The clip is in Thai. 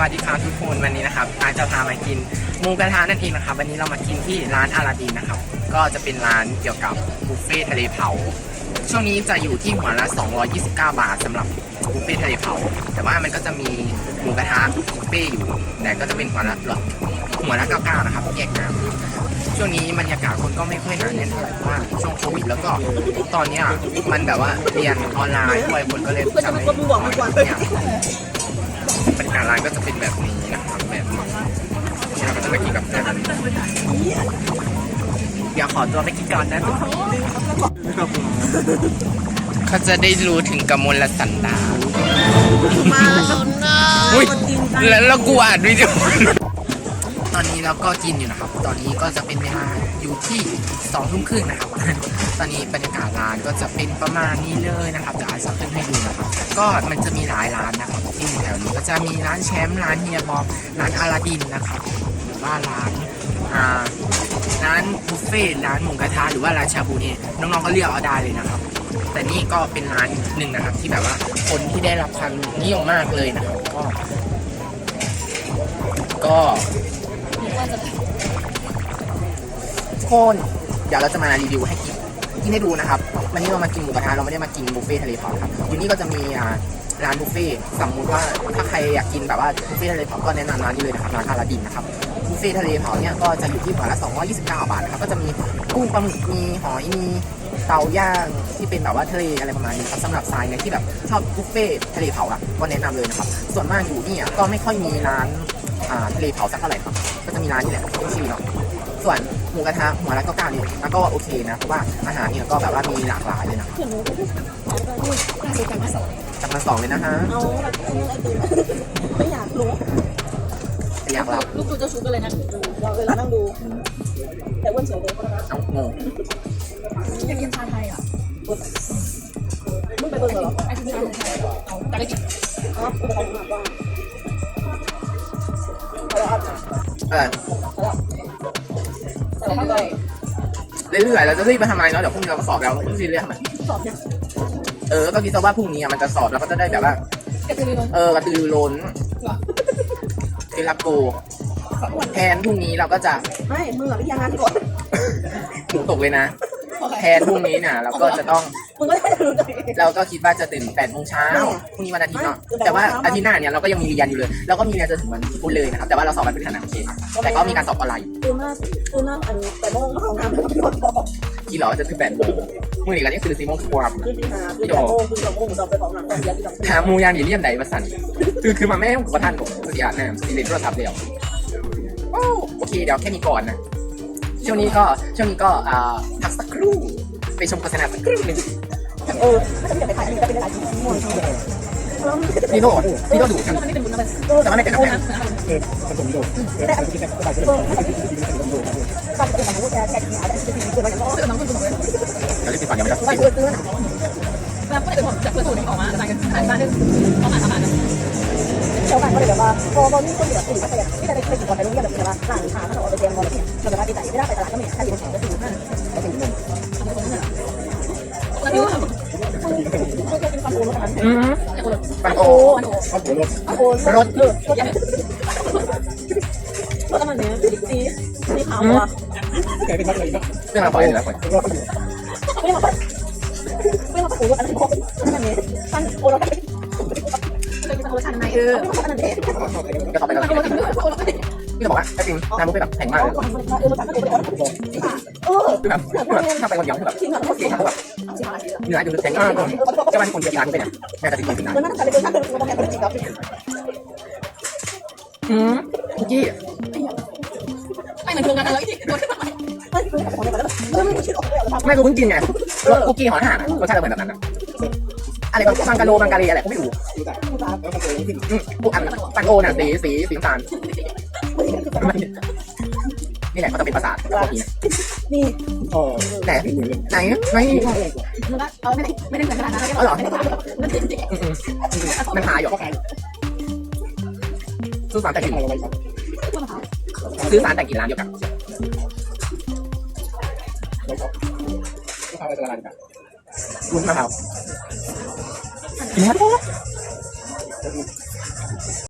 วัสดีครับทุกคนวันนี้นะครับอาจะพามากินหมูกระทะนั่นเองนะครับวันนี้เรามากินที่ร้านอาราดินนะครับ ก็จะเป็นร้านเกี่ยวกับบุฟเฟ่ทะเลเผา ช่วงนี้จะอยู่ที่หัวละ 229 บาทสำหรับบุฟเฟ่ทะเลเผา แต่ว่ามันก็จะมีหมูกระทะบุฟเฟ่อยู่ แต่ก็จะเป็นหัวละหัวละ99นะครับแยกน้ำช่วงนี้บรรยากาศคนก็ไม่ค่อยหนาแน่นเท่าไหร่เพราะว่าช่วงโควิดแล้วก็ตอนนี้มันแบบว่าเรียนออนไลน์ด้วยคนก็เลยจะไม่เนี่ย บรรยากาศร้านก็จะเป็นแบบนี้นะครับแบบนี้เราก็จะมากินกับแฟนเดี๋ยวขอตัวไปกินก่อนนะทุกคนเขาจะได้รู้ถึงกมลสันดาลมาแล้วนะอุ้ยคนกินกันแล้วแล้วกูอ่านวิดีโอต อนนี้เราก็กินอยู่นะครับ ตอนนี้ก็จะเป็นเวลาอยู่ที่สองทุ่มครึ่งนะครับ ตอนนี้บรรยากาศร้านก็จะเป็นประมาณนี้เลยนะครับจะอาจจะขึ้นให้ดูนะครับ ก็มันจะมีหลายร้านนะครับที่อยู่แถวนี้ก็จะมีร้านแชมป์ร้านเฮียบอมร้านอาลาดินนะครับหรือว่าร้านอ่าร้านบุฟเฟ่ต์ร้านหมูกระทะหรือว่าร้านชาบูเนี่ยน้องๆก็เลือกเอาได้เลยนะครับ แต่นี่ก็เป็นร้านหนึ่งนะครับ ที่แบบว่าคนที่ได้รับความนิยมมากเลยนะครับ ก็ก็ ทุกคนเดี๋ยวเราจะมารีวิวให้กินกินให้ดูนะครับวันนี้เรามากินหมูกระทะเราไม่ได้มากินบุฟเฟ่ทะเลเผาครับอยู่นี่ก็จะมีอ่าร้านบุฟเฟ่สมมุติว่าถ้าใครอยากกินแบบว่าบุฟเฟ่ทะเลเผาก็แนะนำร้านนี้เลยนะครับร้านอาราดินนะครับบุฟเฟ่ทะเลเผาเนี่ยก็จะอยู่ที่หัวละ229 บาทนะครับก็จะมีกุ้งปลาหมึกมีหอยมีเตาย่างที่เป็นแบบว่าทะเลอะไรประมาณนี้ครับสำหรับทรายเนี่ยที่แบบชอบบุฟเฟ่ทะเลเผาอะก็แนะนำเลยนะครับส่วนมากอยู่นี่ก็ไม่ค่อยมีร้าน อ่าทะเลเผาสักเท่าไหร่ครับ ก็จะมีร้านนี่แหละที่ชื่อเนาะส่วนหมูกระทะหัวละเก้าเก้าเนี่ยแล้วก็โอเคนะเพราะว่าอาหารเนี่ยก็แบบว่ามีหลากหลายเลยนะเพื่อนหนูก็พูดนี่ล่าสุดกันมาสองจับมาสองเลยนะฮะเอาแบบเออไอติมไม่อยากรู้จะอยากรับลูกดูเจ้าชู้กันเลยนะเราเวลานั่งดู แต่อ้วนเฉยเลยเอางงอยากกินชาไทยอะมึงไปเบิ่งเหรอไอติมชาไทยเอาแต่ได้กินอ๋อกูไปทำงานบ้างเอาละ เออเอาละเอาละเรื่อยๆเราจะรีบไปทำอะไรเนาะเดี๋ยวพรุ่งนี้เราก็สอบแล้วพรุ่งนี้เรียกทำไมสอบเนี่ยเออก็คิดซะว่าพรุ่งนี้อะมันจะสอบแล้วก็จะได้แบบว่ากระตือรือร้นเออกระตือรือร้นเหรอเรียนรับโกแทนพรุ่งนี้เราก็จะไม่มึงอะวิทยางานก่อนหนูตกเลยนะ แทนพรุ่งนี้เนี่ยเราก็จะต้องมึงก็ได้รู้ตัวเอง เราก็คิดว่าจะตื่นแปดโมงเช้าแม่พรุ่งนี้วันอาทิตย์เนาะไม่แต่ว่าแต่ว่าอาทิตย์หน้าเนี่ยเราก็ยังมีเรียนอยู่เลยเราก็มีเรียนจนถึงวันพุธเลยนะครับแต่ว่าเราสอบวันพฤหัสนะโอเคแต่ก็มีการสอบออนไลน์อยู่ตื่นมาตื่นมาอันแต่โมงก็ของน้ำแล้วก็พี่คนบอกกี่เหรอจะถึงแปดโมงมื่อนี้ก็ยังคือสี่โมงกว่าขึ้นที่หาขึ้นแต่โมงขึ้นสองโมงสองไปของน้ำตอนเย็นที่สองหามูยานอีเลียนไหนมาสั่นคือคือมาแม่ผมกับท่านผมสุดยอดนะสีเลนโทรศัพท์เดียวโอ้โอเคเดี๋ยวแค่นี้ก่อนนะ ช่วงนี้ก็ช่วงนี้ก็อ่าพักสักครู่ไปชมโฆษณาสักครู่หนึ่งเออถ้าจะไปขายที่ก็เป็นอะไรที่ม่วนที่แบบแล้วพี่โน่พี่โน่ดูกันมันไม่เป็นบุญนะมันแต่ว่าไม่เป็นบุญนะนะแต่เอาที่แต่เออถ้าจะต้องเป็นของผู้แก่แก่ที่หาได้ที่คือมันก็คือมันก็คือเดี๋ยวรีบไปก่อนเดี๋ยวไม่ได้มันคือซื้อนะแล้วก็เลยเป็นจากเพื่อนสูตรออกมาจากการขายบ้านด้วยเข้ามาทำงานช พอพอมีคนแบบอื่นก็เลยที่จะได้เคยอยู่ก่อนไปโรงเรียนแบบนี้ว่าร้านค้าถ้าเราเอาไปเตรียมก่อนเนี่ยเราจะได้ไปจ่ไม่ได้ไปตลาดก็ไม่ถ้าอยู่ในก็คือห้าก็เป็นเงินแล้วนี่ก็เป็นความรู้ขนาดนั้นอืมปันโอมันโอ้เอาหัวรถโอ้รถเลิกรถยังรถมันเนี้ยสีสีขาวอะเรื่องอะไรปล่อยเลยนะปล่อยไม่มาไม่มาปูรถอันนั้นอันนี้ท่านโอ้รถ เลยมีรถชันในเอออันนั้นเองก็ต่อไปเราโอ้รถโอ้รถพี่จะบอกว่าไอ้จริงน้ำมันเป็นแบบแข็งมากเลยเออรถชันก็ตัวเออคือแบบถ้าไปคนเดียวคือแบบอะโอเคครับแบบเนื้ออยู่แข็งมากจะมันคนเดียวร้านไปเนี่ยแม่จะติดคนถึงร้านมันน่าจะเป็นท่านเป็นตัวแทนจริงครับอืมคุกกี้ไม่เหมือนกันอร่อยจิ๋วที่ไหนไม่รู้พิ่งกินไงรสคุกกี้หอนห่านรสชาติเหมือนแบบนั้นนะอะไรบางบังกะโลบังกะเลอะไรก็ไม่รู้ บอันตังโอน่ะสีสีสีน้ำตาลนี่แหละก็จะเป็นประสาทพวกนี้นี่ไหนไหนไม่มันเอาไม่ได้ไม่ได้เหมือนขนาดนั้นอ๋อเหรอมันจริงจริงอืมมันหายอยู่ซื้อสารแต่งกลิ่นซื้อสารแต่งกลิ่นร้านเดียวกันรุ่นมะพร้าวกินครั บ